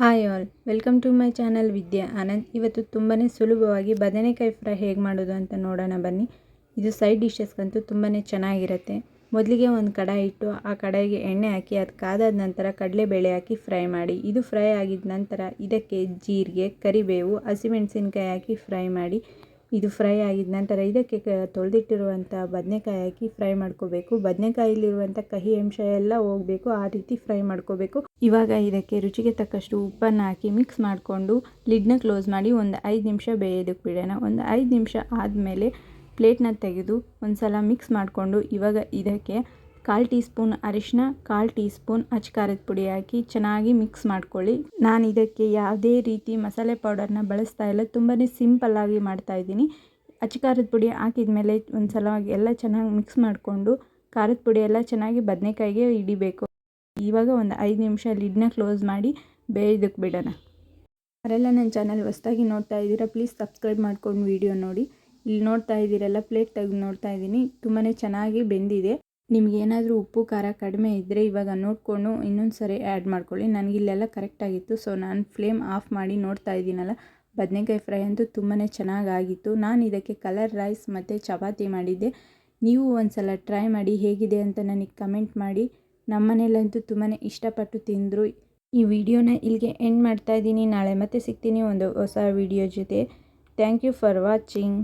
Hi all, welcome to my channel Vidya Anand. ಇವತ್ತು ತುಂಬಾ ಸುಲಭವಾಗಿ ಬದನೆಕಾಯಿ ಫ್ರೈ ಹೇಗೆ ಮಾಡೋದು ಅಂತ ನೋಡೋಣ ಬನ್ನಿ. ಇದು ಸೈಡ್ ಡಿಶಸ್ಗಂತೂ ತುಂಬಾ ಚೆನ್ನಾಗಿರುತ್ತೆ. ಮೊದಲಿಗೆ ಒಂದು ಕಡಾಯಿ ಇಟ್ಟು ಆ ಕಡಾಯಿಗೆ ಎಣ್ಣೆ ಹಾಕಿ, ಅದು ಕಾದಾದ ನಂತರ ಕಡಲೆಬೇಳೆ ಹಾಕಿ ಫ್ರೈ ಮಾಡಿ. ಇದು ಫ್ರೈ ಆಗಿದ ನಂತರ ಇದಕ್ಕೆ ಜೀರಿಗೆ, ಕರಿಬೇವು, ಹಸಿಮೆಣಸಿನ್ಕಾಯಿ ಹಾಕಿ ಫ್ರೈ ಮಾಡಿ. ಇದು ಫ್ರೈ ಆಗಿದ ನಂತರ ಇದಕ್ಕೆ ತೊಳೆದಿಟ್ಟಿರುವಂಥ ಬದನೆಕಾಯಿ ಹಾಕಿ ಫ್ರೈ ಮಾಡ್ಕೋಬೇಕು. ಬದನೆಕಾಯಿಲಿರುವಂಥ ಕಹಿ ಅಂಶ ಎಲ್ಲ ಹೋಗಬೇಕು. ಆ ರೀತಿ ಫ್ರೈ ಮಾಡ್ಕೋಬೇಕು. ಇವಾಗ ಇದಕ್ಕೆ ರುಚಿಗೆ ತಕ್ಕಷ್ಟು ಉಪ್ಪನ್ನು ಹಾಕಿ ಮಿಕ್ಸ್ ಮಾಡಿಕೊಂಡು ಲಿಡ್ನ ಕ್ಲೋಸ್ ಮಾಡಿ ಒಂದು ಐದು ನಿಮಿಷ ಬೇಯೋದಕ್ಕೆ ಬಿಡೋಣ. ಒಂದು ಐದು ನಿಮಿಷ ಆದಮೇಲೆ ಪ್ಲೇಟ್ನ ತೆಗೆದು ಒಂದು ಸಲ ಮಿಕ್ಸ್ ಮಾಡಿಕೊಂಡು ಇವಾಗ ಇದಕ್ಕೆ ಕಾಲು ಟೀ ಸ್ಪೂನ್ ಅರಿಶಿನ, ಕಾಲು ಟೀ ಸ್ಪೂನ್ ಅಚ್ಕಾರದ ಪುಡಿ ಹಾಕಿ ಚೆನ್ನಾಗಿ ಮಿಕ್ಸ್ ಮಾಡ್ಕೊಳ್ಳಿ. ನಾನು ಇದಕ್ಕೆ ಯಾವುದೇ ರೀತಿ ಮಸಾಲೆ ಪೌಡರ್ನ ಬಳಸ್ತಾ ಇಲ್ಲ ತುಂಬಾ ಸಿಂಪಲ್ಲಾಗಿ ಮಾಡ್ತಾಯಿದ್ದೀನಿ ಅಚ್ಕಾರದ ಪುಡಿ ಹಾಕಿದ ಮೇಲೆ ಒಂದು ಸಲ ಎಲ್ಲ ಚೆನ್ನಾಗಿ ಮಿಕ್ಸ್ ಮಾಡಿಕೊಂಡು ಖಾರದ ಪುಡಿ ಎಲ್ಲ ಚೆನ್ನಾಗಿ ಬದನೆಕಾಯಿಗೆ ಹಿಡಿಬೇಕು. ಇವಾಗ ಒಂದು ಐದು ನಿಮಿಷ ಲಿಡ್ನ ಕ್ಲೋಸ್ ಮಾಡಿ ಬೇಯ್ದಕ್ಕೆ ಬಿಡೋಣ. ಅವರೆಲ್ಲ ನನ್ನ ಚಾನಲ್ ಹೊಸ್ದಾಗಿ ನೋಡ್ತಾ ಇದ್ದೀರಾ, ಪ್ಲೀಸ್ ಸಬ್ಸ್ಕ್ರೈಬ್ ಮಾಡ್ಕೊಂಡು ವಿಡಿಯೋ ನೋಡಿ. ಇಲ್ಲಿ ನೋಡ್ತಾ ಇದ್ದೀರಲ್ಲ, ಪ್ಲೇಟ್ ತೆಗೆದು ನೋಡ್ತಾ ಇದ್ದೀನಿ. ತುಂಬಾ ಚೆನ್ನಾಗಿ ಬೆಂದಿದೆ. ನಿಮ್ಗೆ ಏನಾದರೂ ಉಪ್ಪು, ಖಾರ ಕಡಿಮೆ ಇದ್ದರೆ ಇವಾಗ ನೋಡಿಕೊಂಡು ಇನ್ನೊಂದು ಸರಿ ಆ್ಯಡ್ ಮಾಡ್ಕೊಳ್ಳಿ. ನನಗಿಲ್ಲೆಲ್ಲ ಕರೆಕ್ಟಾಗಿತ್ತು ಸೊ ನಾನು ಫ್ಲೇಮ್ ಆಫ್ ಮಾಡಿ ನೋಡ್ತಾ ಇದ್ದೀನಲ್ಲ, ಬದನೆಕಾಯಿ ಫ್ರೈ ಅಂತೂ ತುಂಬಾ ಚೆನ್ನಾಗಾಗಿತ್ತು. ನಾನು ಇದಕ್ಕೆ ಕಲರ್ ರೈಸ್ ಮತ್ತು ಚಪಾತಿ ಮಾಡಿದ್ದೆ. ನೀವು ಒಂದು ಸಲ ಟ್ರೈ ಮಾಡಿ ಹೇಗಿದೆ ಅಂತ ನನಗೆ ಕಮೆಂಟ್ ಮಾಡಿ. ನಮ್ಮ ಮನೇಲಂತೂ ತುಂಬಾ ಇಷ್ಟಪಟ್ಟು ತಿಂದರು. ಈ ವಿಡಿಯೋನ ಇಲ್ಲಿಗೆ ಎಂಡ್ ಮಾಡ್ತಾ ಇದ್ದೀನಿ. ನಾಳೆ ಮತ್ತೆ ಸಿಗ್ತೀನಿ ಒಂದು ಹೊಸ ವಿಡಿಯೋ ಜೊತೆ. Thank you for watching